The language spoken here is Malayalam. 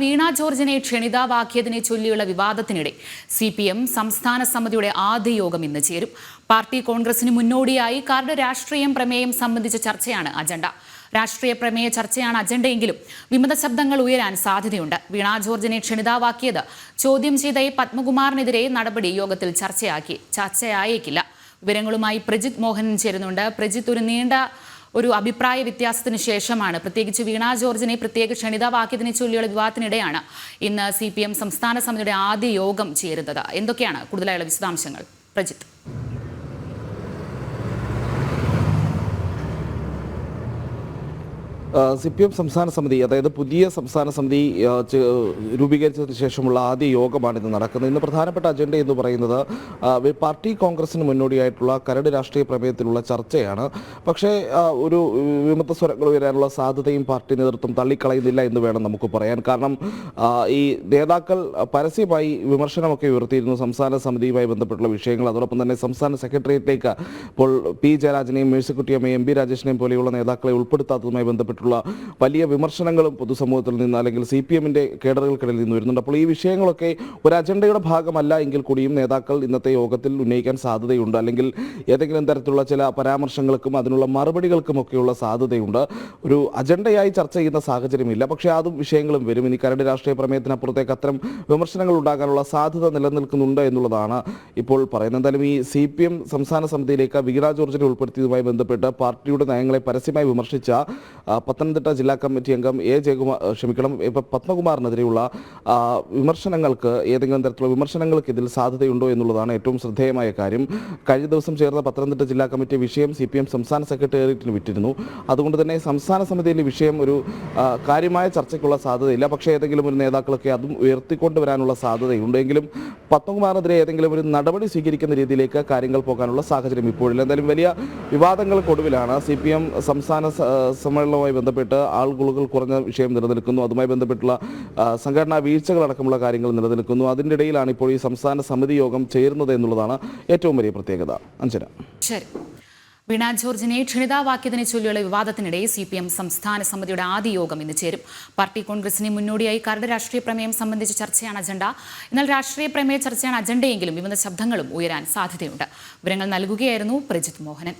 വീണ ജോർജിനെ ക്ഷണിതാവാക്കിയതിനെ ചൊല്ലിയുള്ള വിവാദത്തിനിടെ സി പി എം സംസ്ഥാന സമിതിയുടെ ആദ്യ യോഗം ഇന്ന് ചേരും. പാർട്ടി കോൺഗ്രസിന് മുന്നോടിയായി കാർഡ് രാഷ്ട്രീയം പ്രമേയം സംബന്ധിച്ച ചർച്ചയാണ് അജണ്ട. രാഷ്ട്രീയ പ്രമേയ ചർച്ചയാണ് അജണ്ടയെങ്കിലും വിമത ശബ്ദങ്ങൾ ഉയരാൻ സാധ്യതയുണ്ട്. വീണ ജോർജിനെ ക്ഷണിതാവാക്കിയത് ചോദ്യം ചെയ്ത പത്മകുമാറിനെതിരെ നടപടി യോഗത്തിൽ ചർച്ചയാക്കി ചർച്ചയായേക്കില്ല. വിവരങ്ങളുമായി പ്രജിത് മോഹൻ ചേരുന്നുണ്ട്. പ്രജിത് ഒരു നീണ്ട ഒരു അഭിപ്രായ വ്യത്യാസത്തിന് ശേഷമാണ്. പ്രത്യേകിച്ച് വീണ ജോർജിനെ പ്രത്യേക ക്ഷണിതാവാക്കിയതിനെ ചൊല്ലിയുള്ള വിവാദത്തിനിടെയാണ് ഇന്ന് സി സംസ്ഥാന സമിതിയുടെ ആദ്യ യോഗം ചേരുന്നത്. എന്തൊക്കെയാണ് കൂടുതലായുള്ള വിശദാംശങ്ങൾ? പ്രജിത്ത്. സി പി എം സംസ്ഥാന സമിതി അതായത് പുതിയ സംസ്ഥാന സമിതി രൂപീകരിച്ചതിന് ശേഷമുള്ള ആദ്യ യോഗമാണ് ഇന്ന് നടക്കുന്നത്. ഇന്ന് പ്രധാനപ്പെട്ട അജണ്ട എന്ന് പറയുന്നത് പാർട്ടി കോൺഗ്രസിന് മുന്നോടിയായിട്ടുള്ള കരട് രാഷ്ട്രീയ പ്രമേയത്തിലുള്ള ചർച്ചയാണ്. പക്ഷേ ഒരു വിമത സ്വരങ്ങൾ ഉയരാനുള്ള സാധ്യതയും പാർട്ടി നേതൃത്വം തള്ളിക്കളയുന്നില്ല എന്ന് വേണം നമുക്ക് പറയാൻ. കാരണം ഈ നേതാക്കൾ പരസ്യമായി വിമർശനമൊക്കെ ഉയർത്തിയിരുന്നു സംസ്ഥാന സമിതിയുമായി ബന്ധപ്പെട്ടുള്ള വിഷയങ്ങൾ. അതോടൊപ്പം തന്നെ സംസ്ഥാന സെക്രട്ടേറിയറ്റിലേക്ക് ഇപ്പോൾ പി ജയരാജനെയും മേഴ്സിക്കുട്ടിയമ്മയും എം ബി രാജേഷിനെയും പോലെയുള്ള നേതാക്കളെ ഉൾപ്പെടുത്താത്തതുമായി ബന്ധപ്പെട്ടുള്ള വലിയ വിമർശനങ്ങളും പൊതുസമൂഹത്തിൽ നിന്ന് അല്ലെങ്കിൽ സി പി എമ്മിന്റെ കേഡറുകൾക്കിടയിൽ നിന്ന് വരുന്നുണ്ട്. അപ്പോൾ ഈ വിഷയങ്ങളൊക്കെ ഒരു അജണ്ടയുടെ ഭാഗമല്ല എങ്കിൽ കൂടിയും നേതാക്കൾ ഇന്നത്തെ യോഗത്തിൽ ഉന്നയിക്കാൻ സാധ്യതയുണ്ട്. അല്ലെങ്കിൽ ഏതെങ്കിലും തരത്തിലുള്ള ചില പരാമർശങ്ങൾക്കും അതിനുള്ള മറുപടികൾക്കും മറുപടികൾക്കുമൊക്കെയുള്ള സാധ്യതയുണ്ട്. ഒരു അജണ്ടയായി ചർച്ച ചെയ്യുന്ന സാഹചര്യമില്ല. പക്ഷേ അതും വിഷയങ്ങളും വരും. ഇനി കരട് രാഷ്ട്രീയ പ്രമേയത്തിനപ്പുറത്തേക്ക് അത്തരം വിമർശനങ്ങൾ ഉണ്ടാകാനുള്ള സാധ്യത നിലനിൽക്കുന്നുണ്ട് എന്നുള്ളതാണ് ഇപ്പോൾ പറയുന്നത്. എന്തായാലും ഈ സി പി എം സംസ്ഥാന സമിതിയിലേക്ക് വീണ ജോർജിനെ ഉൾപ്പെടുത്തിയതുമായി ബന്ധപ്പെട്ട് പാർട്ടിയുടെ നയങ്ങളെ പരസ്യമായി വിമർശിച്ച പത്തനംതിട്ട ജില്ലാ കമ്മിറ്റി അംഗം എ ജയകുമാർ ക്ഷമിക്കണം ഇപ്പൊ പത്മകുമാറിനെതിരെയുള്ള വിമർശനങ്ങൾക്ക് ഏതെങ്കിലും തരത്തിലുള്ള വിമർശനങ്ങൾക്ക് ഇതിൽ സാധ്യതയുണ്ടോ എന്നുള്ളതാണ് ഏറ്റവും ശ്രദ്ധേയമായ കാര്യം. കഴിഞ്ഞ ദിവസം ചേർന്ന പത്തനംതിട്ട ജില്ലാ കമ്മിറ്റി വിഷയം സി പി എം സംസ്ഥാന സെക്രട്ടേറിയറ്റിന് വിട്ടിരുന്നു. അതുകൊണ്ട് തന്നെ സംസ്ഥാന സമിതിയിലെ വിഷയം ഒരു കാര്യമായ ചർച്ചയ്ക്കുള്ള സാധ്യതയില്ല. പക്ഷേ ഏതെങ്കിലും ഒരു നേതാക്കളൊക്കെ അതും ഉയർത്തിക്കൊണ്ടുവരാനുള്ള സാധ്യതയുണ്ട്. എങ്കിലും പത്മകുമാറിനെതിരെ ഏതെങ്കിലും ഒരു നടപടി സ്വീകരിക്കുന്ന രീതിയിലേക്ക് കാര്യങ്ങൾ പോകാനുള്ള സാഹചര്യം ഇപ്പോഴില്ല. എന്തായാലും വലിയ വിവാദങ്ങൾക്കൊടുവിലാണ് സി പി എം സംസ്ഥാന സമ്മേളനവുമായി ബന്ധപ്പെട്ട് ആളുകൾ കുറഞ്ഞ വിഷയം നിലനിൽക്കുന്നു. അതുമായി ബന്ധപ്പെട്ടുള്ള സംഘടനാ വീഴ്ചകളടക്കമുള്ള കാര്യങ്ങൾ നിലനിൽക്കുന്നു. അതിന്റെ ഇടയിലാണ് ഇപ്പോൾ ഈ സംസ്ഥാന സമിതി യോഗം ചേരുന്നത് എന്നുള്ളതാണ് ഏറ്റവും വലിയ പ്രത്യേകത. അഞ്ജന. ശരി. വീണ ജോർജിനെ ക്ഷണിതാവാക്കിയതിനെ ചൊല്ലിയുള്ള വിവാദത്തിനിടെ സി പി എം സംസ്ഥാന സമിതിയുടെ ആദ്യ യോഗം ഇന്ന് ചേരും. പാർട്ടി കോൺഗ്രസിന് മുന്നോടിയായി കരട് രാഷ്ട്രീയ പ്രമേയം സംബന്ധിച്ച ചർച്ചയാണ് അജണ്ട. എന്നാൽ രാഷ്ട്രീയ പ്രമേയ ചർച്ചയാണ് അജണ്ടയെങ്കിലും വിവിധ ശബ്ദങ്ങളും ഉയരാൻ സാധ്യതയുണ്ട്. വിവരങ്ങൾ നൽകുകയായിരുന്നു പ്രജിത് മോഹനൻ.